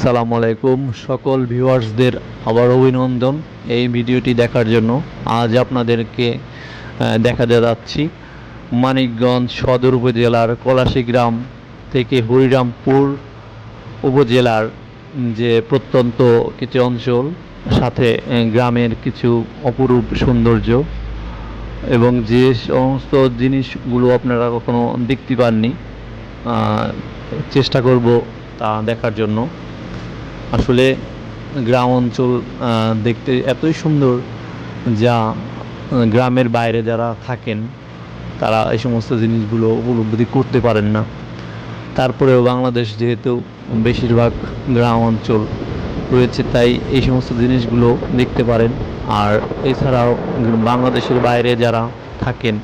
আসসালামু আলাইকুম সকল ভিউয়ার্সদের আবার অভিনন্দন এই ভিডিওটি দেখার জন্য। আজ আপনাদেরকে দেখাতে যাচ্ছি মানিকগঞ্জ সদর উপজেলার কলাশী গ্রাম থেকে হরিরামপুর উপজেলার যে প্রত্যন্ত কিছু অঞ্চল, সাথে গ্রামের কিছু অপরূপ সৌন্দর্য এবং যে সমস্ত জিনিসগুলো আপনারা কখনো দেখতে পাননি চেষ্টা করব তা দেখার জন্য। আসলে গ্রাম অঞ্চল দেখতে এতই সুন্দর যা গ্রামের বাইরে যারা থাকেন, তারা এই সমস্ত জিনিসগুলো উপলব্ধি করতে পারেন না। তারপরেও বাংলাদেশ যেহেতু বেশিরভাগ গ্রাম অঞ্চল রয়েছে, তাই এই সমস্ত জিনিসগুলো দেখতে পারেন। আর এছাড়াও বাংলাদেশের বাইরে যারা থাকেন,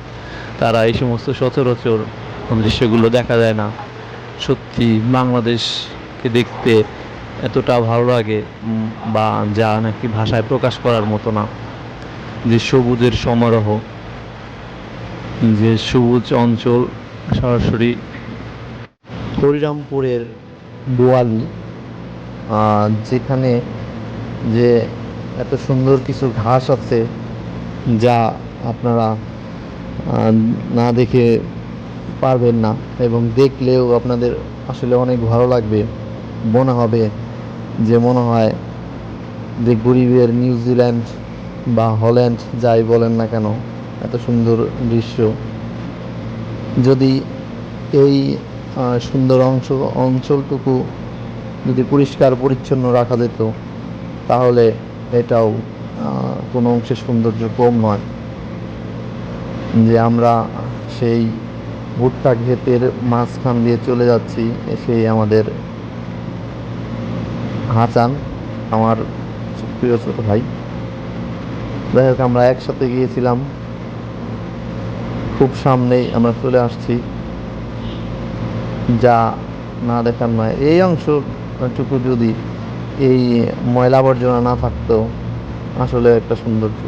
তারা এই সমস্ত সচরাচর দৃশ্যগুলো দেখা যায় না। সত্যি বাংলাদেশকে দেখতে এতটা ভালো লাগে বা যা নাকি ভাষায় প্রকাশ করার মতো না। যে সবুজের সমারোহ, যে সবুজ অঞ্চল সরাসরি হরিরামপুরের বোয়ালি যেখানে যে এত সুন্দর কিছু ঘাস আছে, যা আপনারা না দেখে পারবেন না এবং দেখলেও আপনাদের আসলে অনেক ভালো লাগবে, মনে হবে। যে মনে হয়, যে গরিবের নিউজিল্যান্ড বা হল্যান্ড যাই বলেন না কেন, এত সুন্দর দৃশ্য। যদি এই সুন্দর অংশ, অঞ্চলটুকু যদি পরিষ্কার পরিচ্ছন্ন রাখা যেত, তাহলে এটাও কোনো অংশে সৌন্দর্য কম নয়। যে আমরা সেই ভুট্টা ক্ষেতের মাঝখান দিয়ে চলে যাচ্ছি সেই আমাদের হাসান আমার প্রিয় ছোট ভাই। যাই হোক, আমরা একসাথে গিয়েছিলাম। খুব সামনেই আমরা চলে আসছি। যা না দেখার নয়। এই অংশটুকু যদি এই ময়লা আবর্জনা না থাকতো, আসলে একটা সৌন্দর্য।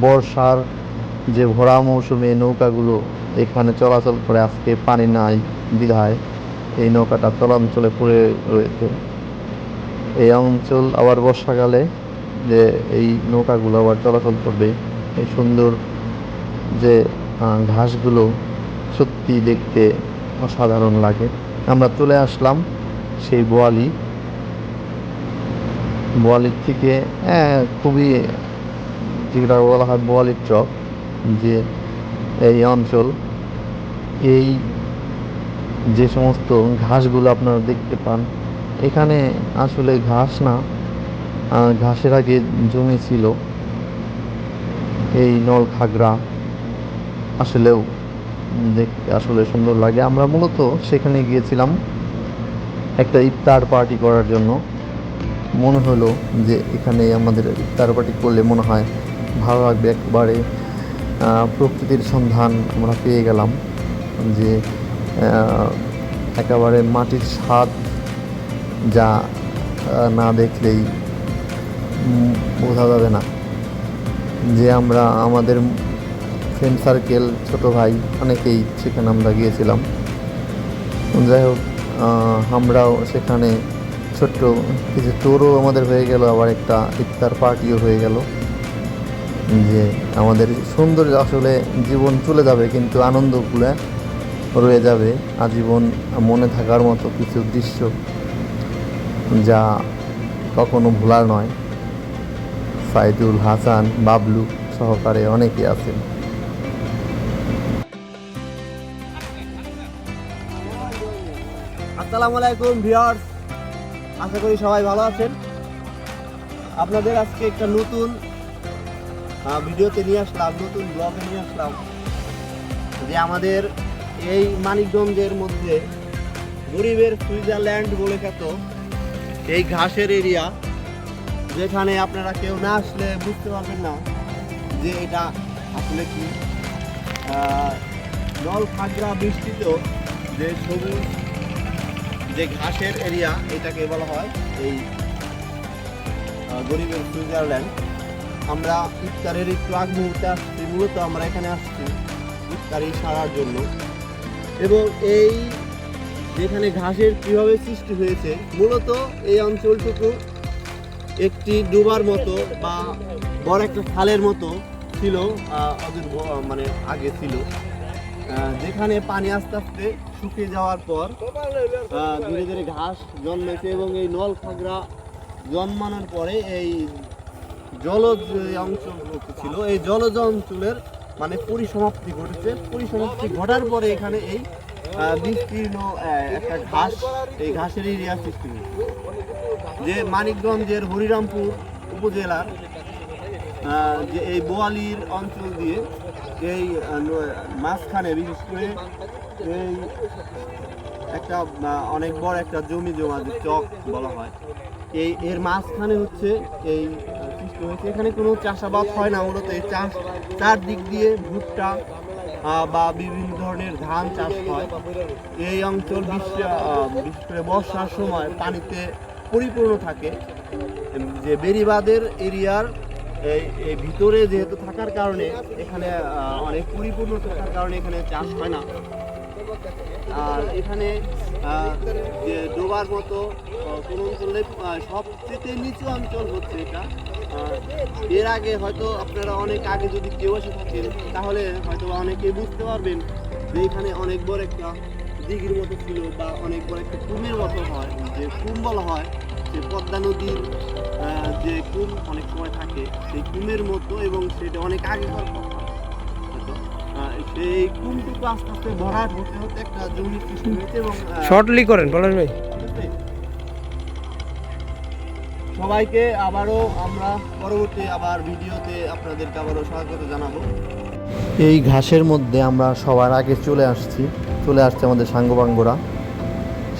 বর্ষার যে ভরা মৌসুমে নৌকাগুলো এখানে চলাচল করে, আজকে পানি নাই, বিধায় এই নৌকাটা চলাঞ্চলে পড়ে রয়েছে। এই অঞ্চল আবার বর্ষাকালে যে এই নৌকাগুলো আবার চলাচল করবে এই সুন্দর যে ঘাসগুলো সত্যি দেখতে অসাধারণ লাগে। আমরা চলে আসলাম সেই বোয়ালি। বোয়ালির থেকে হ্যাঁ, খুবই যেটা বলা হয় বোয়ালির চক যে এই অঞ্চল। এই যে সমস্ত ঘাসগুলো আপনারা দেখতে পান এখানে আসলে ঘাস না ঘাসের আগে জমি ছিল। এই নল খাগড়া আসলেও দেখতে আসলে সুন্দর লাগে। আমরা মূলত সেখানে গিয়েছিলাম একটা ইফতার পার্টি করার জন্য। মনে হলো যে এখানে আমাদের ইফতার পার্টি করলে মনে হয় ভালো লাগবে একবারে। প্রকৃতির সন্ধান আমরা পেয়ে গেলাম যে একেবারে মাটির স্বাদ যা না দেখলেই বোঝা যাবে না। যে আমরা, আমাদের ফ্রেন্ড সার্কেল ছোটো ভাই অনেকেই সেখানে আমরা গিয়েছিলাম। যাই হোক আমরাও সেখানে ছোট্ট কিছু টোরও আমাদের হয়ে গেল, আবার একটা ইফতার পার্টিও হয়ে গেল। যে আমাদের সুন্দর আসলে জীবন চলে যাবে, কিন্তু আনন্দগুলো রয়ে যাবে। আজীবন মনে থাকার মতো কিছু দৃশ্য যা কখনো ভোলার নয়। সাইদুল হাসান, বাবলু সহকারে অনেকে আছেন। আসসালামু আলাইকুম, ভিউয়ার্স। আশা করি সবাই ভালো আছেন। আপনাদের আজকে একটা নতুন ভিডিওতে নিয়ে আসলাম, নতুন ব্লগে নিয়ে আসলাম। যে আমাদের এই মানিকগঞ্জের মধ্যে গরিবের সুইজারল্যান্ড বলে খ্যাত এই ঘাসের এরিয়া যেখানে আপনারা কেউ না আসলে বুঝতে পারবেন না যে এটা আসলে কি। নল খাগড়া বৃষ্টিতেও যে সবুজ যে ঘাসের এরিয়া এটাকে বলা হয় এই গরিবের সুইজারল্যান্ড। আমরা ইফতারের একটু আগ মুহূর্তে আসছি, মূলত আমরা এখানে আসছি ইফতারি সারার জন্য। এবং এই যেখানে ঘাসের কীভাবে সৃষ্টি হয়েছে, মূলত এই অঞ্চলটুকু একটি ডুবার মতো বা বড় একটা খালের মতো ছিল মানে আগে ছিল। যেখানে পানি আস্তে আস্তে শুকিয়ে যাওয়ার পর ধীরে ধীরে ঘাস জন্মেছে এবং এই নল খাগড়া জন্মানোর পরে এই জলজ অঞ্চল ছিল। এই জলজ অঞ্চলের মানে পরিসমাপ্তি ঘটেছে। পরিসমাপ্তি ঘটার পরে এখানে এই বিস্তীর্ণ একটা ঘাস, এই ঘাসের এরিয়া সৃষ্টি যে মানিকগঞ্জের হরিরামপুর উপজেলার যে এই বোয়ালির অঞ্চল দিয়ে এই মাঝখানে, বিশেষ করে এই একটা অনেক বড় একটা জমি জমা, যে চক বলা হয়। এই, এর মাঝখানে হচ্ছে এই সৃষ্টি হয়েছে। এখানে কোনো চাষাবাদ হয় না, মূলত এই চাষ চারদিক দিয়ে ভুট্টা বা বিভিন্ন ধরনের ধান চাষ হয়। এই অঞ্চল বিশেষ করে বর্ষার সময় পানিতে পরিপূর্ণ থাকে। যে বেরিবাদের এরিয়ার এই ভিতরে যেহেতু থাকার কারণে এখানে অনেক পরিপূর্ণ থাকার কারণে এখানে চাষ হয় না। আর এখানে যে ডোবার মতো কোন সবচেয়ে নিচু অঞ্চল হচ্ছে এটা এর আগে হয়তো আপনারা অনেক আগে যদি কেউ এসে থাকেন, তাহলে হয়তো অনেকে বুঝতে পারবেন যে এখানে অনেক বড় একটা দিঘির মতো ছিল বা অনেক বড় একটা কুমের মতো হয় যে কুম বলা হয়, যে পদ্মা নদীর যে কুম অনেক সময় থাকে, সেই কুমের মতো এবং সেটা অনেক আগেকার। আহ, কুমটুকু আস্তে আস্তে ভরাট হতে হতে একটা জমির সৃষ্টি হয়েছে এবং শর্টলি করেন পলাশ ভাই। সবাইকে আবারও আমরা পরবর্তী আবার ভিডিওতে আপনাদেরকে আবারও স্বাগত জানাব। এই ঘাসের মধ্যে আমরা সবার আগে চলে আসছি চলে আসছে আমাদের সাঙ্গবাঙ্গরা।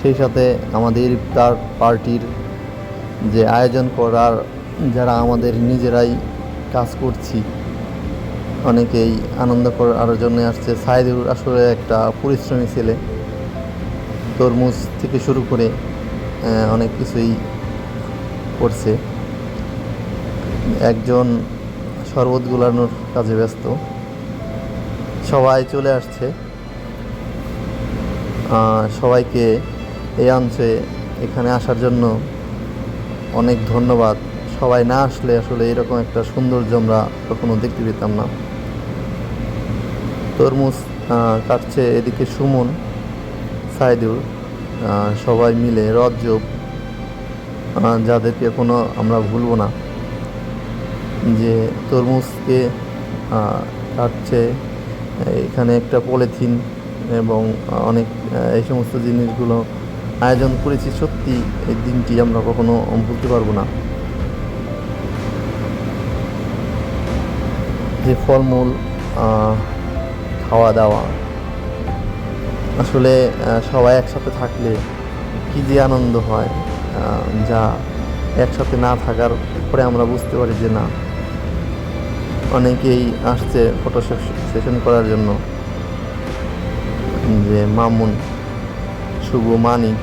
সেই সাথে আমাদের ইফতার পার্টির যে আয়োজন করার যারা আমাদের নিজেরাই কাজ করছি অনেকেই আনন্দ করার জন্য আসছে। সাইদুর আসলে একটা পরিশ্রমী ছেলে। তরমুজ থেকে শুরু করে অনেক কিছুই করছে। একজন শরবত গুলানোর কাজে ব্যস্ত। সবাই চলে আসছে। সবাইকে এই অঞ্চলে এখানে আসার জন্য অনেক ধন্যবাদ। সবাই না আসলে আসলে এরকম একটা সৌন্দর্য আমরা কখনো দেখতে পেতাম না। তরমুজ কাটছে এদিকে সুমন সাইদুল আহ, সবাই মিলে রজ্জব যাদেরকে কোনো আমরা ভুলব না যে তরমুজকে কাটছে এখানে একটা পলিথিন এবং অনেক এই সমস্ত জিনিসগুলো আয়োজন করেছি সত্যি এই দিনটি আমরা কখনো ভুলতে পারব না। যে ফলমূল খাওয়া দাওয়া আসলে সবাই একসাথে থাকলে কি যে আনন্দ হয় যা একসাথে না থাকার পরে আমরা বুঝতে পারি যে না। অনেকেই আসছে ফটো সেশন করার জন্য। যে মামুন, শুভ মানিক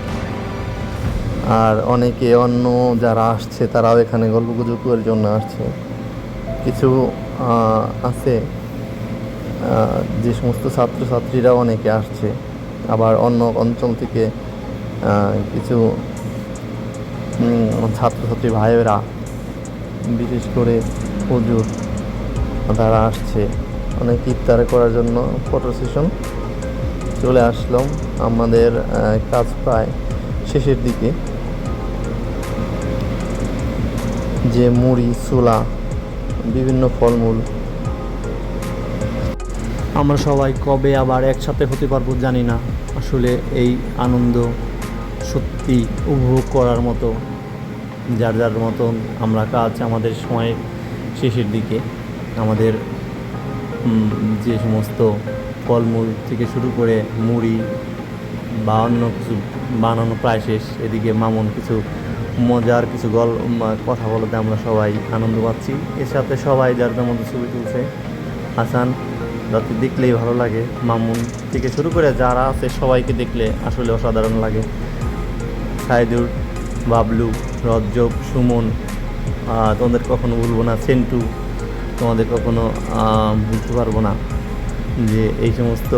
আর অনেকে অন্য যারা আসছে তারাও এখানে গল্প গুজব করার জন্য আসছে। কিছু আছে যে সমস্ত ছাত্রছাত্রীরা অনেকে আসছে, আবার অন্য অঞ্চল থেকে কিছু ছাত্রছাত্রী ভাইয়েরা, বিশেষ করে হুজুর, তারা আসছে। অনেক ইফতার করার জন্য ফটো সেশন চলে আসলাম। আমাদের কাজ প্রায় শেষের দিকে। যে মুড়ি, ছোলা, বিভিন্ন ফলমূল আমরা সবাই কবে আবার একসাথে হতে পারব জানি না। আসলে এই আনন্দ সত্যি উপভোগ করার মতো, যার যার মতন আমরা কাজ আমাদের সময় শেষের দিকে, আমাদের যে সমস্ত ফলমূল থেকে শুরু করে মুড়ি বা অন্য কিছু বানানো প্রায় শেষ, এদিকে মামুন কিছু মজার কিছু গল কথা বলতে আমরা সবাই আনন্দ পাচ্ছি। এর সাথে সবাই যার যার মতো ছবি তুলছে, হাসান যাতে দেখলেই ভালো লাগে। মামুন থেকে শুরু করে যারা আছে সবাইকে দেখলে আসলে অসাধারণ লাগে। সাইদুর, বাবলু রজ্জব সুমন তোমাদের কখনো ভুলবো না। সেন্টু, তোমাদের কখনো ভুলতে পারব না। যে এই সমস্ত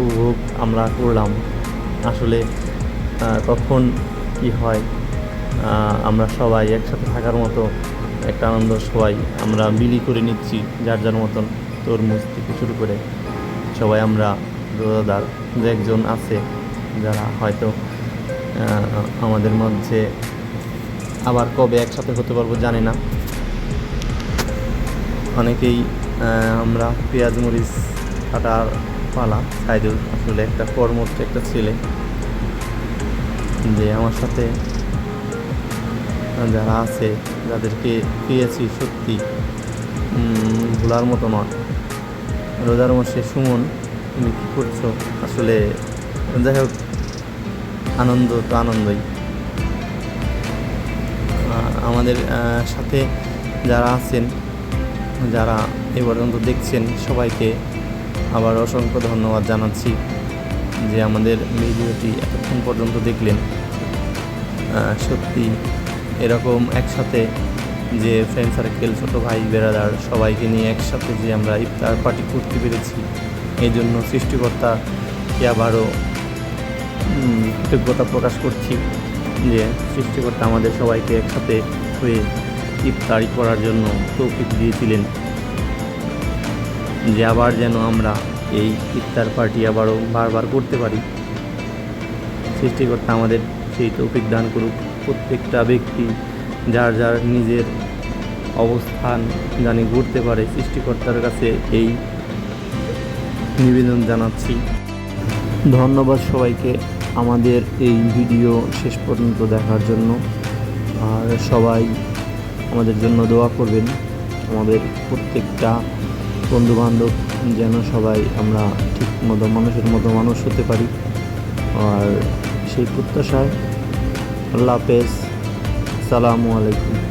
উপভোগ আমরা করলাম। আসলে কখন কি হয় আমরা সবাই একসাথে থাকার মতো একটা আনন্দ সবাই আমরা বিলি করে নিচ্ছি, যার যার মতন। তরমুজ থেকে শুরু করে সবাই আমরা রোজাদার দু একজন আছে যারা হয়তো আমাদের মধ্যে আবার কবে একসাথে হতে পারব জানি না। অনেকেই আমরা পেঁয়াজ, মরিচ কাটার পালা সাইদুল আসলে একটা কর্মঠ একটা ছেলে যে আমার সাথে যারা আছে, যাদেরকে পেয়েছি সত্যি ভোলার মতো নয়। রোজার মাসে সুমন, তুমি কী করছ? আসলে, যাই হোক, আনন্দ তো আনন্দই। আমাদের সাথে যারা আছেন, যারা এ পর্যন্ত দেখছেন, সবাইকে আবার অসংখ্য ধন্যবাদ জানাচ্ছি যে আমাদের ভিডিওটি এতক্ষণ পর্যন্ত দেখলেন। সত্যি এরকম একসাথে যে ফ্রেন্ড সার্কেল ছোটো ভাই, বেড়াদার সবাইকে নিয়ে একসাথে যে আমরা ইফতার পার্টি করতে পেরেছি, এই জন্য সৃষ্টিকর্তাকে আবারও কৃতজ্ঞতা প্রকাশ করছি যে সৃষ্টিকর্তা আমাদের সবাইকে একসাথে হয়ে ইফতারি করার জন্য তৌফিক দিয়েছিলেন। যে আবার যেন আমরা এই ইফতার পার্টি আবারও বারবার করতে পারি। সৃষ্টিকর্তা আমাদের সেই তৌফিক দান করুক। প্রত্যেকটা ব্যক্তি যার যার নিজের অবস্থান জানি ঘুরতে পারে, সৃষ্টিকর্তার কাছে এই নিবেদন জানাচ্ছি। ধন্যবাদ সবাইকে আমাদের এই ভিডিও শেষ পর্যন্ত দেখার জন্য। আর সবাই আমাদের জন্য দোয়া করবেন। আমাদের প্রত্যেকটা বন্ধু বান্ধব যেন সবাই আমরা ঠিক মতো মানুষের মতো মানুষ হতে পারি। আর সেই প্রত্যাশায় আল্লাহ হাফেজ। সালামু আলাইকুম।